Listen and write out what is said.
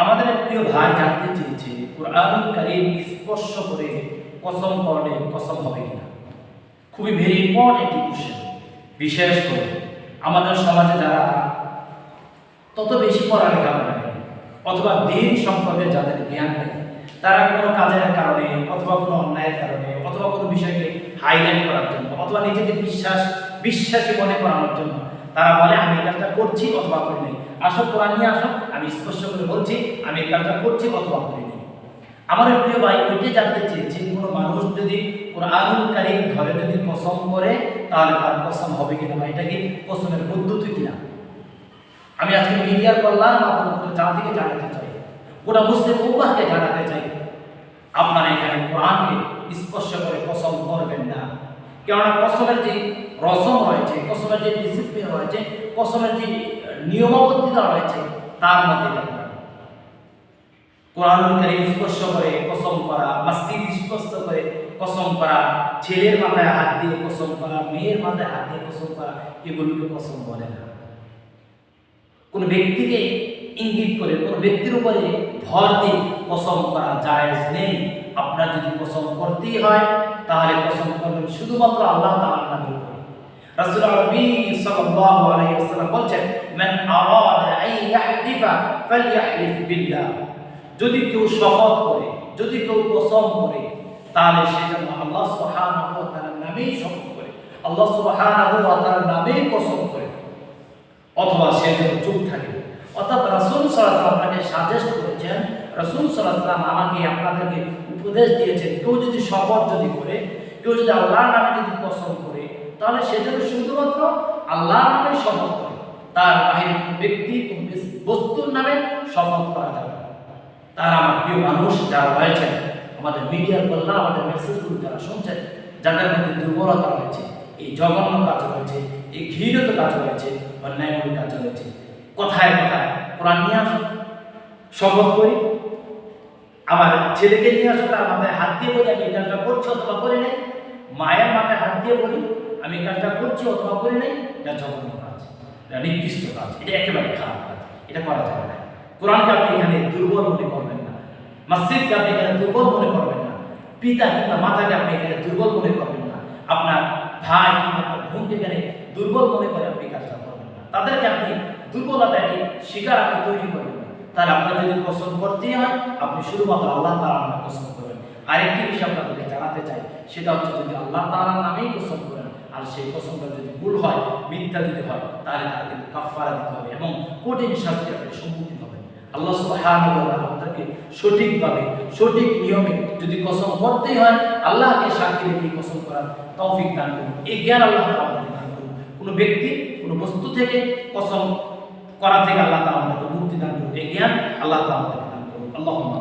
আমাদের প্রিয় ভাই জানতে চেয়েছে, কোরআনুল কারিম স্পর্শ করে কসম করলে কসম হবে কিনা? খুবই ভেরি ইম্পর্টেন্ট কোশ্চেন বিশেষ করে আমাদের সমাজে যারা তত বেশি পড়ালেখা করে অথবা দিন সম্পর্কে যাদের জ্ঞান নেই, তারা কোনো কাজের কারণে অথবা কোনো অন্যায়ের কারণে অথবা কোনো বিষয়কে হাইলাইট করার জন্য অথবা নিজেদের বিশ্বাস, বিশ্বাসী মনে করানোর জন্য। তারা বলে, আমি এই কাজটা করছি অথবা করি নাই। আসো কোরআন নিয়ে আসো, আমি স্পষ্ট করে বলছি, আমি এই কাজটা করছি অথবা করি নাই। আমার প্রিয় ভাই ওইটাই জানতে চেয়েছে, কোনো মানুষ যদি কোরআনুল কারিম ধরে যদি কসম করে, তাহলে তার কসম হবে কিনা বা এটা কি কসমের পদ্ধতি কিনা? আমি আজকে মিডিয়ার কল্যাণ আপনাদের জাতিকে জানাতে চাই। গোটা মুসলিম উম্মাহকে জানাতে চাই। আপনারা এখানে কোরআনকে স্পর্শ করে কসম করবেন না। কেননা কসমের যে রসম রয়েছে কসমের যে ডিসিপ্লিন রয়েছে কসমের যে নিয়মাবদ্ধতা রয়েছে, তার মধ্যে এটা করা। স্পর্শ করে, কসম করা, মসজিদ স্পর্শ করে, কসম করা, ছেলের মাথায় হাত দিয়ে কসম করা, মেয়ের মাথায় হাত দিয়ে কসম করা, এগুলোকে কসম বলে না কোন ব্যক্তিকে ইঙ্গিত করে, কোন ব্যক্তির উপরে ভর দিয়ে কসম করা জায়েজ নেই আপনার যদি কসম করতেই হয়, তাহলে কসম করবেন শুধুমাত্র আল্লাহ তাআলার উপরে। রাসূল আরবি সাল্লাল্লাহু আলাইহি ওয়াসাল্লাম বলেন মান আরাদা আন ইয়াহলিফা ফালইহলিফ বিল্লাহ। যদি কেউ শপথ করে, যদি কেউ কসম করে, তাহলে সে যেন আল্লাহ সুবহানাহু ওয়া তাআলার নামেই শপথ করে। আল্লাহ সুবহানাহু ওয়া তাআলার নামেই কসম করে। অথবা সে যেন চুপ থাকে। অর্থাৎ রাসূল সাল্লাল্লাহু আলাইহি আপনাকে সাজেস্ট করেছেন রাসূল সাল্লাল্লাহু আমাকে, আপনাদেরকে উপদেশ দিয়েছেন, কেউ যদি শপথ যদি করে, কেউ যদি আল্লাহর নামে যদি কসম করে, তাহলে সে যেন শুধুমাত্র আল্লাহর নামে শপথ করে, তার বাহিরে ব্যক্তি বস্তুর নামে শপথ করা যাবে তার আমার প্রিয় মানুষ যারা রয়েছেন, আমাদের মিডিয়ার কল্যাণ আমাদের মেসেজগুলো যারা শুনছেন, যাদের মধ্যে দুর্বলতা রয়েছে, এই জঘন্য কাজ রয়েছে, এই ঘৃণিত কাজ রয়েছে, অন্যায়মূলক কাজ রয়েছে, কথায় কথায় কোরআন নিয়ে আসুন শপথ করি। আবার ছেলেকে নিয়ে আসো, তার মাথায় হাত দিয়ে বলি, আমি এই কাজটা করছি অথবা করি নাই। মায়ের মাথায় হাত দিয়ে বলি, আমি এই কাজটা করছি অথবা করি নাই। এটা জঘন্য কাজ, এটা নিকৃষ্ট কাজ, এটা একেবারে খারাপ কাজ, এটা করা যাবে না। কোরআনকে আপনি এখানে দুর্বল মনে করবেন না, মসজিদকে আপনি এখানে দুর্বল মনে করবেন না, পিতা কিংবা মাতাকে আপনি এখানে দুর্বল মনে করবেন না, আপনার ভাই কিংবা আপনার বোনকে এখানে দুর্বল মনে করে আপনি কাজটা করবেন না। তাদেরকে আপনি দুর্বলতাকে শিকার আপনি তৈরি করবেন তাহলে আপনার যদি পছন্দ করতেই হয়, আপনি শুধুমাত্র আল্লাহ তাআলা নামে পছন্দ করবেন। আরেকটি বিষয় আপনাদেরকে জানাতে চাই, সেটা হচ্ছে যদি আল্লাহ তাআলার নামেই পছন্দ করেন, আর সেই পছন্দটা যদি ভুল হয়, মিথ্যা যদি হয়, তাহলে তার কিন্তু কাফফারা দিতে হবে এবং কঠিন শাস্তি আপনি সম্মুখীন হবেন। আল্লাহ আমাদেরকে সঠিকভাবে, সঠিক নিয়মে যদি কসম করতেই হয়, আল্লাহকে সাক্ষী রেখে কসম করার তৌফিক দান করুন। এই জ্ঞান আল্লাহ আমাদেরকে দান করুন। কোনো ব্যক্তি, কোনো বস্তু থেকে কসম করা থেকে আল্লাহ তাআলা আমাদেরকে মুক্তি দান করুন আল্লাহ আল্লাহ আল্লাহুম্মা